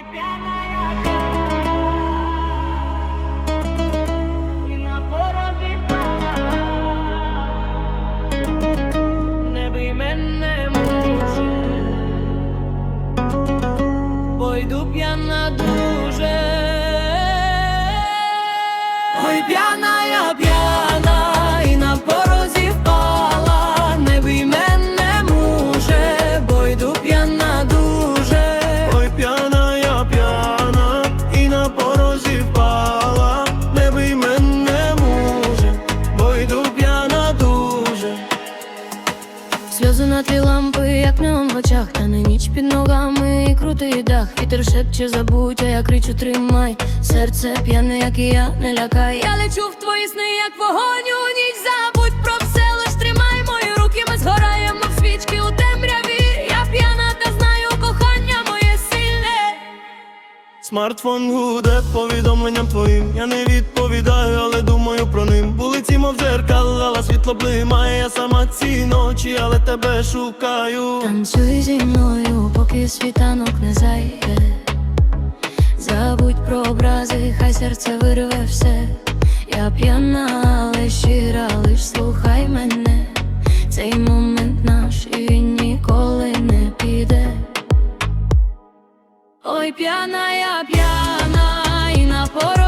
Ой, п'яная і на порозі не бий мене муже, бо йду п'яна дуже. Ой, п'яна порозі впала, не бий мене муже, бо йду п'яна дуже. Сльози на тлі лампи, як неон в очах, та не ніч під ногами і крутий дах. Вітер шепче забудь, а я кричу тримай. Серце п'яне, як і я, не лякай. Я лечу в твої сни, як вогонь у Смартфон гуде повідомленням твоїм. Я не відповідаю, але думаю про ним. Вулиці, мов дзеркала, світло блимає, я сама ці ночі, але тебе шукаю. Танцюй зі мною, поки світанок не зайде. Забудь про образи, хай серце вирве все. Я п'яна, але щира, лиш слухай мене. Цей Ой, п'яна, я п'яна, і на порозі